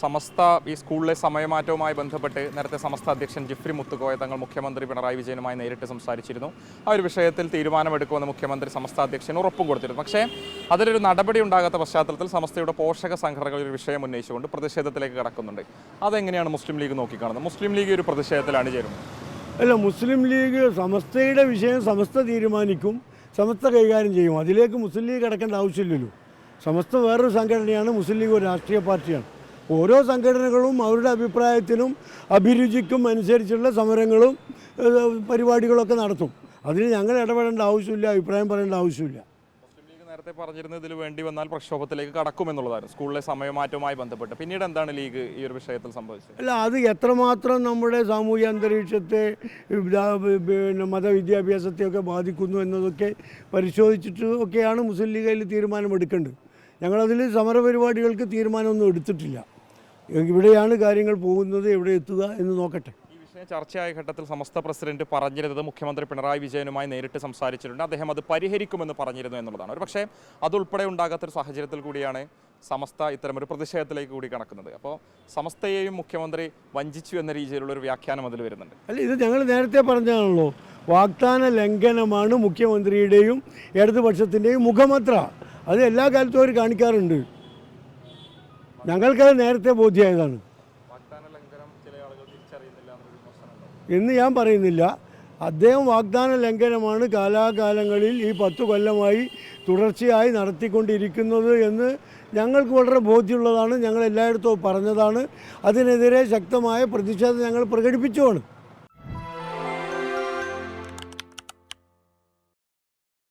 സമസ്ത ഈ സ്കൂളിലെ സമയമാറ്റവുമായി ബന്ധപ്പെട്ട് നേരത്തെ സമസ്ത അധ്യക്ഷൻ ജിഫ്രി മുത്തുകോയ തങ്ങൾ മുഖ്യമന്ത്രി പിണറായി വിജയനുമായി നേരിട്ട് സംസാരിച്ചിരുന്നു. ആ ഒരു വിഷയത്തിൽ തീരുമാനമെടുക്കുമെന്ന് മുഖ്യമന്ത്രി സമസ്ത അധ്യക്ഷൻ ഉറപ്പും കൊടുത്തിരുന്നു. പക്ഷേ അതിലൊരു നടപടി ഉണ്ടാകാത്ത പശ്ചാത്തലത്തിൽ സമസ്തയുടെ പോഷക സംഘടനകൾ ഒരു വിഷയം ഉന്നയിച്ചുകൊണ്ട് പ്രതിഷേധത്തിലേക്ക് കടക്കുന്നുണ്ട്. അതെങ്ങനെയാണ് മുസ്ലിം ലീഗ് നോക്കിക്കാണുന്നത്? മുസ്ലിം ലീഗ് ഒരു പ്രതിഷേധത്തിലാണ് ചേരുന്നത്. അല്ല മുസ്ലിം ലീഗ് സമസ്തയുടെ വിഷയം സമസ്ത തീരുമാനിക്കും സമസ്ത കൈകാര്യം ചെയ്യും. അതിലേക്ക് മുസ്ലിം ലീഗ് കിടക്കേണ്ട ആവശ്യമില്ലല്ലോ. സമസ്ത വേറൊരു സംഘടനയാണ് മുസ്ലിം ലീഗ് ഒരു രാഷ്ട്രീയ പാർട്ടിയാണ്. ഓരോ സംഘടനകളും അവരുടെ അഭിപ്രായത്തിനും അഭിരുചിക്കും അനുസരിച്ചുള്ള സമരങ്ങളും പരിപാടികളൊക്കെ നടത്തും. അതിന് ഞങ്ങൾ ഇടപെടേണ്ട ആവശ്യമില്ല അഭിപ്രായം പറയേണ്ട ആവശ്യമില്ല. നേരത്തെ പറഞ്ഞിരുന്നത് ഇതിൽ വേണ്ടി വന്നാൽ പ്രക്ഷോഭത്തിലേക്ക് കടക്കുമെന്നുള്ളതായിരുന്നു. സ്കൂളിലെ സമയമാറ്റവുമായി ബന്ധപ്പെട്ട്. പിന്നീട് എന്താണ് ലീഗ് ഈ ഒരു വിഷയത്തിൽ സംഭവിച്ചത്? അല്ല അത് എത്രമാത്രം നമ്മുടെ സാമൂഹ്യ അന്തരീക്ഷത്തെ പിന്നെ മതവിദ്യാഭ്യാസത്തെയൊക്കെ ബാധിക്കുന്നു എന്നതൊക്കെ പരിശോധിച്ചിട്ട് ഒക്കെയാണ് മുസ്ലിം ലീഗ് അതിൽ തീരുമാനമെടുക്കേണ്ടത്. ഞങ്ങളതിൽ സമരപരിപാടികൾക്ക് തീരുമാനമൊന്നും എടുത്തിട്ടില്ല. ഇവിടെയാണ് കാര്യങ്ങൾ പോകുന്നത് എവിടെ എത്തുക എന്ന് നോക്കട്ടെ. ഈ വിഷയം ചർച്ചയായ ഘട്ടത്തിൽ സമസ്ത പ്രസിഡന്റ് പറഞ്ഞിരുന്നത് മുഖ്യമന്ത്രി പിണറായി വിജയനുമായി നേരിട്ട് സംസാരിച്ചിട്ടുണ്ട്. അദ്ദേഹം അത് പരിഹരിക്കുമെന്ന് പറഞ്ഞിരുന്നു എന്നുള്ളതാണ്. ഒരു പക്ഷേ അതുൾപ്പെടെ ഉണ്ടാകാത്തൊരു സാഹചര്യത്തിൽ കൂടിയാണ് സമസ്ത ഇത്തരമൊരു പ്രതിഷേധത്തിലേക്ക് കൂടി കണക്കുന്നത് അപ്പോൾ സമസ്തയെയും മുഖ്യമന്ത്രി വഞ്ചിച്ചു എന്ന രീതിയിലുള്ള ഒരു വ്യാഖ്യാനം അതിൽ വരുന്നുണ്ട്. അല്ല ഇത് ഞങ്ങൾ നേരത്തെ പറഞ്ഞതാണല്ലോ. വാഗ്ദാന ലംഘനമാണ് മുഖ്യമന്ത്രിയുടെയും ഇടതുപക്ഷത്തിന്റെയും മുഖമത്ര. അത് എല്ലാ കാലത്തും അവർ കാണിക്കാറുണ്ട്. ഞങ്ങൾക്കത് നേരത്തെ ബോധ്യമായതാണ്. എന്ന് ഞാൻ പറയുന്നില്ല. അദ്ദേഹം വാഗ്ദാന ലംഘനമാണ് കാലാകാലങ്ങളിൽ ഈ പത്തു കൊല്ലമായി തുടർച്ചയായി നടത്തിക്കൊണ്ടിരിക്കുന്നത് എന്ന് ഞങ്ങൾക്ക് വളരെ ബോധ്യമുള്ളതാണ്. ഞങ്ങൾ എല്ലായിടത്തും പറഞ്ഞതാണ്. അതിനെതിരെ ശക്തമായ പ്രതിഷേധം ഞങ്ങൾ പ്രകടിപ്പിച്ചുമാണ്